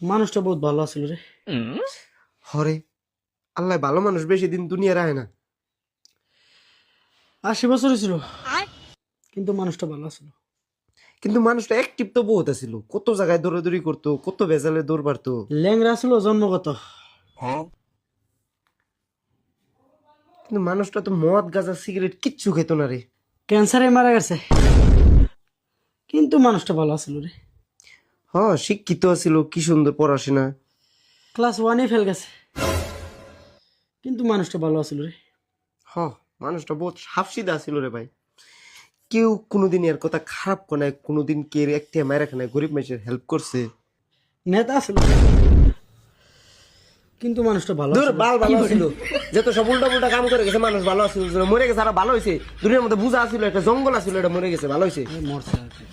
মানুষটা বহুত ভালো আছিল রে। হরে আল্লাহ ভালো মানুষ বেশি দিন দুনিয়া রায় না। আশি বছর ছিল কিন্তু মানুষটা ভালো আছিল। কিন্তু মানুষটা অ্যাক্টিভ তো বহুত আছিল। কত জায়গায় দৌড়াদৌড়ি করতো কত ভেজালে দৌড় পারতো ল্যাংরা ছিল জন্মগত। কিন্তু মানুষটা তো মদ গাঁজা সিগারেট কিচ্ছু খেত না রে। ক্যান্সারে মারা গেছে। কিন্তু মানুষটা ভালো আছিল রে। হ শিক্ষিত আছিল কি সুন্দর পড়াশোনা। ক্লাস ওয়ানে ফেল গেছে। কিন্তু মানুষটা ভালো আছিল রে। হ মানুষটা বহুত সাফসিদা ছিল রে ভাই। কেউ কোনোদিন এর কথা খারাপ করে নাই কোনোদিন কে একটা মায়ের রাখে নাই গরিব মানুষের হেল্প করছে। নেতা আছিল। কিন্তু মানুষটা ভালো দূর বাল ভালো ছিল যত সব উল্টা পুল্টা কাম করে গেছে মানুষ ভালো আছিল মরে গেছে আর ভালো হয়েছে দুনিয়ার মধ্যে বুঝা আছিল একটা জঙ্গল আছিল এটা মরে গেছে ভালো হয়েছে এই মরছে কি।